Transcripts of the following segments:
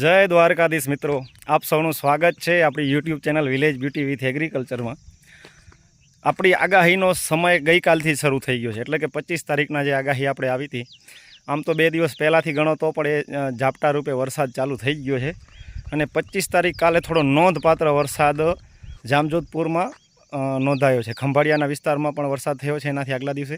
જય દ્વારકાધીશ મિત્રો. આપ સૌનું સ્વાગત છે આપણી YouTube channel village beauty with એગ્રીકલ્ચરમાં આપણી આગાહીનો સમય ગઈકાલથી શરૂ થઈ ગયો છે. એટલે કે પચીસ તારીખના જે આગાહી આપણે આવી હતી, આમ તો બે દિવસ પહેલાંથી ગણો તો પણ એ ઝાપટા રૂપે વરસાદ ચાલુ થઈ ગયો છે. અને પચીસ તારીખ કાલે થોડો નોંધપાત્ર વરસાદ જામજોધપુરમાં નોંધાયો છે. ખંભાળિયાના વિસ્તારમાં પણ વરસાદ થયો છે એનાથી આગલા દિવસે.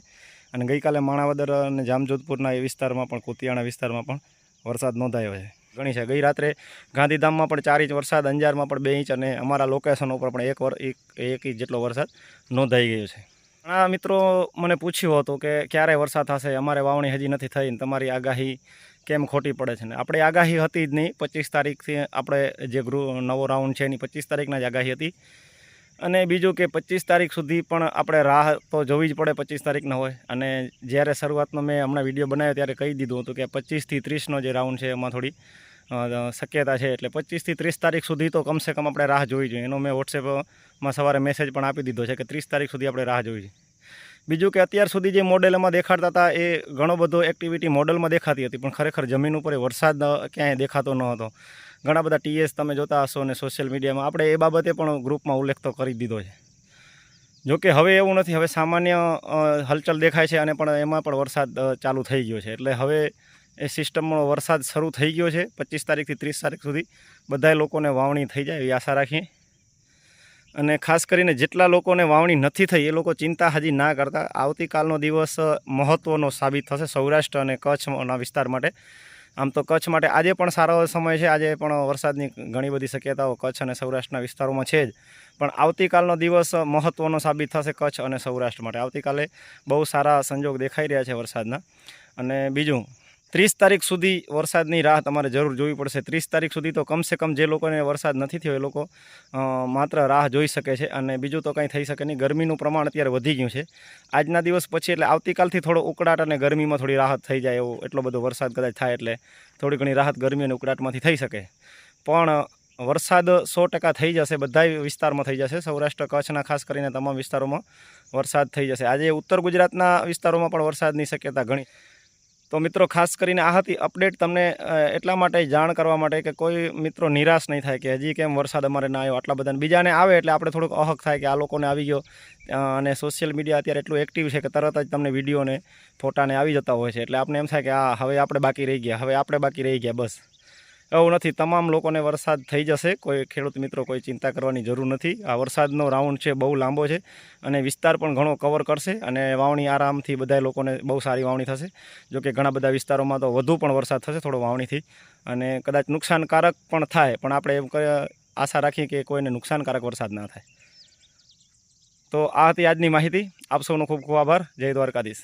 અને ગઈકાલે માણાવદર અને જામજોધપુરના એ વિસ્તારમાં પણ, કુતિયાણા વિસ્તારમાં પણ વરસાદ નોંધાયો છે. ઘણી છે. ગઈ રાત્રે ગાંધીધામમાં પણ ચાર ઇંચ વરસાદ, અંજારમાં પણ બે ઇંચ અને અમારા લોકેશનો પર પણ એક વર, એક ઇંચ જેટલો વરસાદ નોંધાઈ ગયો છે. ઘણા મિત્રો મને પૂછ્યું હતું કે ક્યારે વરસાદ થશે? અમારે વાવણી હજી નથી થઈ ને તમારી આગાહી કેમ ખોટી પડે છે ને? આપણે આગાહી હતી જ નહીં. પચીસ તારીખથી આપણે જે ગૃહ, નવો રાઉન્ડ છે એની પચીસ તારીખના જ આગાહી હતી. અને બીજું કે પચીસ તારીખ સુધી પણ આપણે રાહ તો જોવી જ પડે પચીસ તારીખના હોય. અને જ્યારે શરૂઆતમાં મેં હમણાં વીડિયો બનાવ્યો ત્યારે કહી દીધું હતું કે પચીસથી ત્રીસનો જે રાઉન્ડ છે એમાં થોડી શક્યતા છે. એટલે પચીસથી ત્રીસ તારીખ સુધી તો કમસે કમ આપણે રાહ જોવી જોઈએ. એનો મેં વોટ્સએપમાં સવારે મેસેજ પણ આપી દીધો છે કે ત્રીસ તારીખ સુધી આપણે રાહ જોવી જોઈએ. બીજું કે અત્યાર સુધી જે મોડેલમાં દેખાડતા હતા એ ઘણો બધો એક્ટિવિટી મોડલમાં દેખાતી હતી, પણ ખરેખર જમીન ઉપર વરસાદ ક્યાંય દેખાતો ન હતો. ઘણા બધા ટીએસ તમે જોતા હશો અને સોશિયલ મીડિયામાં આપણે એ બાબતે પણ ગ્રુપમાં ઉલ્લેખ તો કરી દીધો છે. જોકે હવે એવું નથી, હવે સામાન્ય હલચલ દેખાય છે અને પણ એમાં પણ વરસાદ ચાલુ થઈ ગયો છે. એટલે હવે એ સિસ્ટમમાં વરસાદ શરૂ થઈ ગયો છે, પચીસ તારીખથી ત્રીસ તારીખ સુધી બધાય લોકોને વાવણી થઈ જાય એવી આશા રાખીએ. અને ખાસ કરીને જેટલા લોકોને વાવણી નથી થઈ, એ લોકો ચિંતા હજી ના કરતા. આવતીકાલનો દિવસ મહત્ત્વનો સાબિત થશે સૌરાષ્ટ્ર અને કચ્છના વિસ્તાર માટે. આમ તો કચ્છ માટે આજે પણ સારો સમય છે. આજે પણ વરસાદની ઘણી બધી શક્યતાઓ કચ્છ અને સૌરાષ્ટ્રના વિસ્તારોમાં છે જ. પણ આવતીકાલનો દિવસ મહત્ત્વનો સાબિત થશે કચ્છ અને સૌરાષ્ટ્ર માટે. આવતીકાલે બહુ સારા સંજોગ દેખાઈ રહ્યા છે વરસાદના. અને બીજું ત્રીસ તારીખ સુધી વરસાદની રાહ તમારે જરૂર જોવી પડશે. ત્રીસ તારીખ સુધી તો કમસે કમ જે લોકોને વરસાદ નથી થયો એ લોકો માત્ર રાહ જોઈ શકે છે અને બીજું તો કંઈ થઈ શકે નહીં. ગરમીનું પ્રમાણ અત્યારે વધી ગયું છે. આજના દિવસ પછી એટલે આવતીકાલથી થોડો ઉકળાટ અને ગરમીમાં થોડી રાહત થઈ જાય એવો એટલો બધો વરસાદ કદાચ થાય એટલે થોડી ઘણી રાહત ગરમી અને ઉકળાટમાંથી થઈ શકે. પણ વરસાદ સો ટકા થઈ જશે બધા વિસ્તારમાં થઈ જશે. સૌરાષ્ટ્ર, કચ્છના ખાસ કરીને તમામ વિસ્તારોમાં વરસાદ થઈ જશે. આજે ઉત્તર ગુજરાતના વિસ્તારોમાં પણ વરસાદની શક્યતા ઘણી તો મિત્રો, ખાસ કરીને આ હતી અપડેટ તમને એટલા માટે જાણ કરવા માટે કે કોઈ મિત્રો નિરાશ નહીં થાય કે હજી કેમ વરસાદ અમારે ના આવ્યો, આટલા બધાને. બીજાને આવે એટલે આપણે થોડુંક અહક થાય કે આ લોકોને આવી ગયો. અને સોશિયલ મીડિયા અત્યારે એટલું એક્ટિવ છે કે તરત જ તમને વિડીયોને ફોટાને આવી જતા હોય છે. એટલે આપણે એમ થાય કે આ હવે આપણે બાકી રહી ગયા, હવે આપણે બાકી રહી ગયા, બસ. એવું નથી. તમામ લોકોને વરસાદ થઈ જશે. કોઈ ખેડૂત મિત્રો કોઈ ચિંતા કરવાની જરૂર નથી. આ વરસાદનો રાઉન્ડ છે, બહુ લાંબો છે અને વિસ્તાર પણ ઘણો કવર કરશે અને વાવણી આરામથી બધા લોકોને બહુ સારી વાવણી થશે. જો કે ઘણા બધા વિસ્તારોમાં તો વધુ પણ વરસાદ થશે થોડો વાવણીથી. અને કદાચ નુકસાનકારક પણ થાય, પણ આપણે એમ આશા રાખીએ કે કોઈને નુકસાનકારક વરસાદ ના થાય. તો આ હતી આજની માહિતી. આપ સૌનો ખૂબ ખૂબ આભાર. જય દ્વારકાધીશ.